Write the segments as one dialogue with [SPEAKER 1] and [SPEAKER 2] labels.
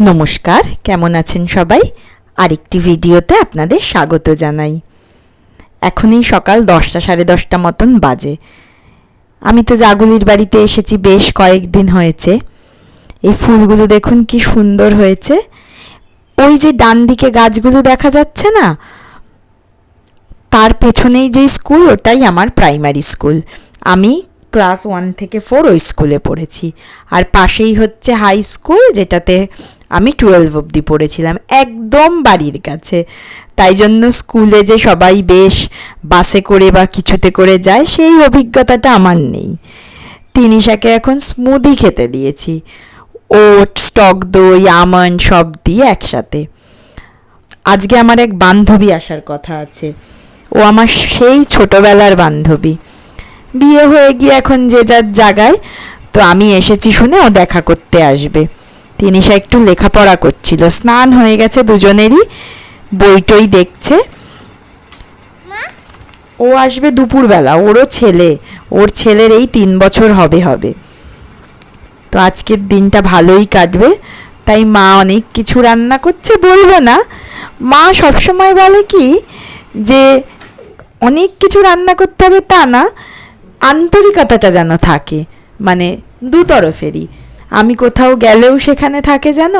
[SPEAKER 1] নমস্কার, কেমন আছেন সবাই? আরেকটি ভিডিওতে আপনাদের স্বাগত জানাই। এখনই সকাল দশটা সাড়ে দশটা মতন বাজে। আমি তো জাগুলির বাড়িতে এসেছি, বেশ কয়েকদিন হয়েছে। এই ফুলগুলো দেখুন কি সুন্দর হয়েছে। ওই যে ডান দিকে গাছগুলো দেখা যাচ্ছে না? তার পেছনেই যে স্কুল, ওটাই আমার প্রাইমারি স্কুল। আমি ক্লাস ওয়ান থেকে ফোর ওই স্কুলে পড়েছি। আর পাশেই হচ্ছে হাই স্কুল, যেটাতে আমি টুয়েলভ অবধি পড়েছিলাম, একদম বাড়ির কাছে। তাই জন্য স্কুলে যে সবাই বেশ বাসে করে বা কিছুতে করে যায়, সেই অভিজ্ঞতাটা আমার নেই। তিনি তিনিশাকে এখন স্মুদি খেতে দিয়েছি। ওট, স্টক দই, আমন্ড সব দিয়ে একসাথে। আজকে আমার এক বান্ধবী আসার কথা আছে। ও আমার সেই ছোটবেলার বান্ধবী। বিয়ে হয়ে গিয়ে এখন যে যার জায়গায় তো আমি এসেছি শুনে ও দেখা করতে আসবে। তিনি সে একটু লেখাপড়া করছিল। স্নান হয়ে গেছে দুজনেরই বইটই দেখছে। ও আসবে দুপুরবেলা ওরও ছেলে। ওর ছেলের এই তিন বছর হবে হবে। তো আজকের দিনটা ভালোই কাটবে। তাই মা অনেক কিছু রান্না করছে বলব না। মা সবসময় বলে কি যে অনেক কিছু রান্না করতে হবে তা না। আন্তরিকতাটা যেন থাকে মানে দুতরফেরই। আমি কোথাও গেলেও সেখানে থাকে যেন,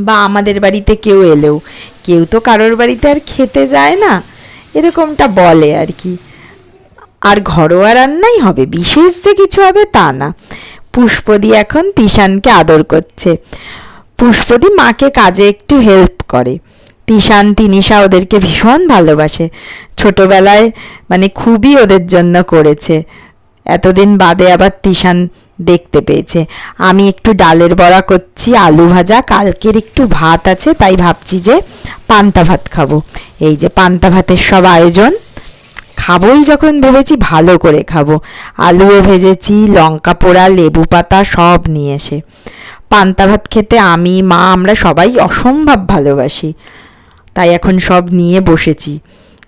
[SPEAKER 1] বা আমাদের বাড়িতে কেউ এলেও। কেউ তো কারোর বাড়িতে আর খেতে যায় না, এরকমটা বলে আর কি। আর ঘরোয়া রান্নাই হবে, বিশেষ যে কিছু হবে তা না। পুষ্পদি এখন তিশানকে আদর করছে। পুষ্পদি মাকে কাজে একটু হেল্প করে। তিশান তিনিশা ওদেরকে ভীষণ ভালোবাসে। ছোটবেলায় মানে খুবই ওদের জন্য করেছে। এতদিন বাদে আবার তিশান দেখতে পেয়েছে। আমি একটু ডালের বড়া করছি, আলু ভাজা, কালকের একটু ভাত আছে, তাই ভাবছি যে পান্তা ভাত খাব। এই যে পান্তা ভাতের সব আয়োজন, খাবোই যখন ভেবেছি ভালো করে খাব। আলুও ভেজেছি, লঙ্কা পোড়া, লেবু পাতা সব নিয়ে এসে। পান্তা ভাত খেতে আমি, মা, আমরা সবাই অসম্ভব ভালোবাসি। তাই এখন সব নিয়ে বসেছি।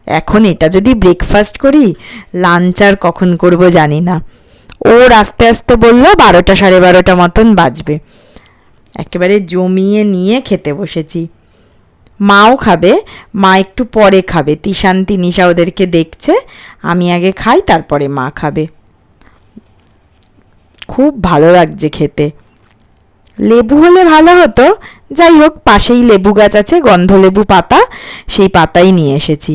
[SPEAKER 1] এখন এটা যদি ব্রেকফাস্ট করি লাঞ্চ আর কখন করব জানি না। ওর আস্তে আস্তে বলল, বারোটা সাড়ে বারোটা মতন বাজবে। একেবারে জমিয়ে নিয়ে খেতে বসেছি। মাও খাবে, মা একটু পরে খাবে। তিশান, তিনিশা ওদেরকে দেখছে, আমি আগে খাই, তারপরে মা খাবে। খুব ভালো লাগছে খেতে। লেবু হলে ভালো হতো। যাই হোক, পাশেই লেবু গাছ আছে, গন্ধলেবু পাতা, সেই পাতাই নিয়ে এসেছি।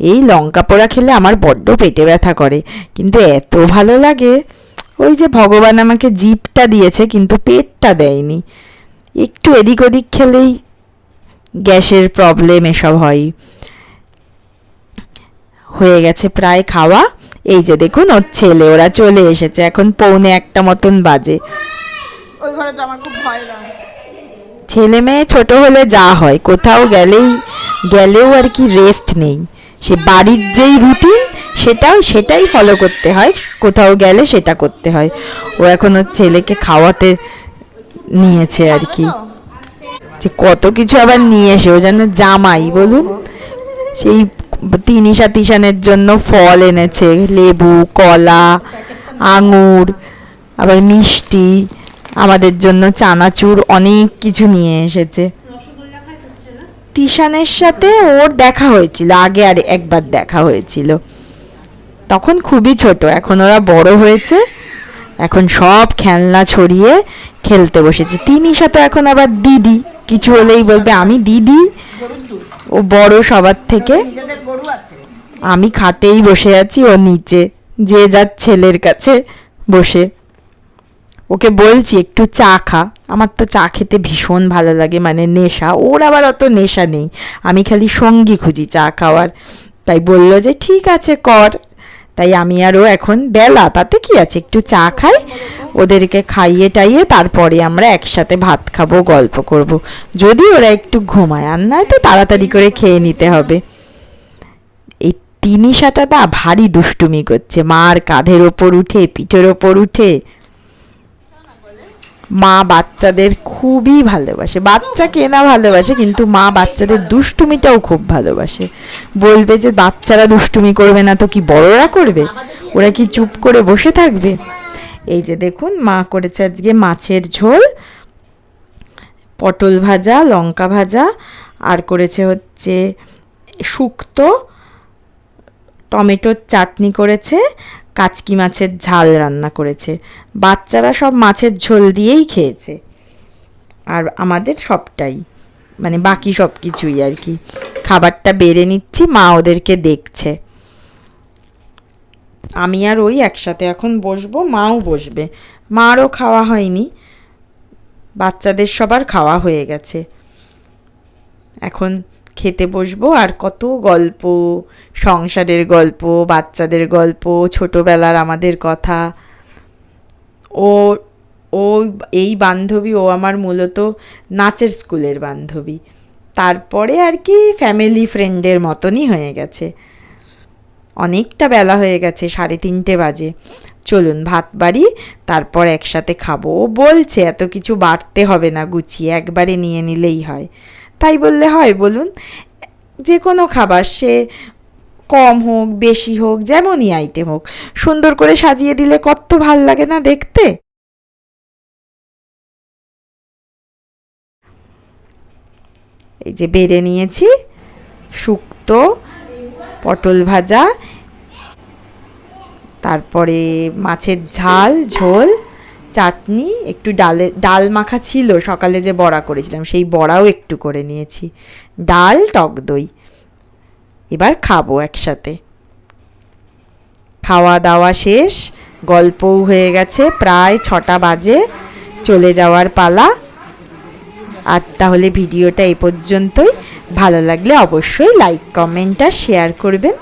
[SPEAKER 1] এই লঙ্কা পোড়া খেলে আমার বড্ড পেটে ব্যথা করে, কিন্তু এত ভালো লাগে। ওই যে ভগবান আমাকে জিপটা দিয়েছে, কিন্তু পেটটা দেয়নি। একটু এদিক ওদিক খেলেই গ্যাসের প্রবলেম এসব হয়। হয়ে গেছে প্রায় খাওয়া। এই যে দেখুন, ওর ছেলে, ওরা চলে এসেছে। এখন পৌনে একটা মতন বাজে। ছেলে মেয়ে ছোট হলে যা হয়, কোথাও গেলেই, গেলেও আর কি রেস্ট নেই। সে বাড়ির যেই রুটিন সেটাও সেটাই ফলো করতে হয়, কোথাও গেলে সেটা করতে হয়। ও এখন ওর ছেলেকে খাওয়াতে নিয়েছে আর কি। যে কত কিছু আবার নিয়ে এসে, ও যেন জামাই, বলুন। সেই তিনিশা তিশানের জন্য ফল এনেছে, লেবু, কলা, আঙুর, আবার মিষ্টি। আমাদের জন্য চানাচুর অনেক কিছু নিয়ে এসেছে। তিশানের সাথে ওর দেখা হয়েছিল, আগে আর একবার দেখা হয়েছিল। তখন খুবই ছোট, এখন ওরা বড় হয়েছে। এখন সব খেলনা ছড়িয়ে খেলতে বসেছে। তিনিশা তো এখন আবার দিদি, কিছু হলেই বলবে, আমি দিদি। ও বড় সবার থেকে। আমি খাটেই বসে আছি, ও নিচে, যে যার ছেলের কাছে বসে। ওকে বলছি, একটু চা খা। আমার তো চা খেতে ভীষণ ভালো লাগে মানে নেশা। ওর আবার অত নেশা নেই। আমি খালি সঙ্গী খুঁজি চা খাওয়ার। তাই বলল যে, ঠিক আছে, কর। তাই আমি আরও এখন বেলা, তাতে কি আছে? একটু চা খাই, ওদেরকে খাইয়ে টাইয়ে তারপরে আমরা একসাথে ভাত খাব, গল্প করব। যদি ওরা একটু ঘুমায়, আর নয় তো তাড়াতাড়ি করে খেয়ে নিতে হবে। এই তিনিশাটা তা ভারী দুষ্টুমি করছে। মার কাঁধের ওপর উঠে, পিঠের ওপর উঠে। মা বাচ্চাদের খুবই ভালোবাসে। বাচ্চা কেনা ভালোবাসে, কিন্তু মা বাচ্চাদের দুষ্টুমিটাও খুব ভালোবাসে। বলবে যে, বাচ্চারা দুষ্টুমি করবে না তো কি বড়রা করবে? ওরা কি চুপ করে বসে থাকবে? এই যে দেখুন, মা করেছে আজকে মাছের ঝোল, পটল ভাজা, লঙ্কা ভাজা, আর করেছে হচ্ছে শুক্তো, টমেটোর চাটনি করেছে কাচকি মাছের ঝাল রান্না করেছে। বাচ্চারা সব মাছের ঝোল দিয়েই খেয়েছে। আর আমাদের সবটাই। মানে বাকি সব কিছুই আর কি। খাবারটা বেড়ে নিচ্ছি, মা ওদেরকে দেখছে। আমি আর ওই একসাথে এখন বসবো, মাও বসবে। মারও খাওয়া হয়নি। বাচ্চাদের সবার খাওয়া হয়ে গেছে। এখন খেতে বসবো। আর কত গল্প, সংসারের গল্প, বাচ্চাদের গল্প, ছোটোবেলার আমাদের কথা। ও ও এই বান্ধবী, ও আমার মূলত নাচের স্কুলের বান্ধবী। তারপরে আর কি ফ্যামিলি ফ্রেন্ডের মতনই হয়ে গেছে। অনেকটা বেলা হয়ে গেছে, সাড়ে তিনটে বাজে। চলুন ভাত বাড়ি, তারপর একসাথে খাব। ও বলছে, এত কিছু বাড়তে হবে না, গুছিয়ে একবারে নিয়ে নিলেই হয়। তাই বললে হয়, বলুন। যে কোনো খাবার, সে কম হোক, বেশি হোক, যেমনই আইটেম হোক, সুন্দর করে সাজিয়ে দিলে কত ভালো লাগে না দেখতে? এই যে বেড়ে নিয়েছি, শুক্তো, পটল ভাজা, তারপরে মাছের ঝাল, ঝোল। চাটনি, একটু ডালে, ডাল মাখা ছিল, সকালে যে বড়া করেছিলাম, সেই বড়াও একটু করে নিয়েছি। ডাল, টক দই। এবার খাব একসাথে। খাওয়া দাওয়া শেষ, গল্পও হয়ে গেছে, প্রায় ছটা বাজে, চলে যাওয়ার পালা। আর তাহলে ভিডিওটা এই পর্যন্তই। ভালো লাগলে অবশ্যই লাইক কমেন্ট আর শেয়ার করবেন।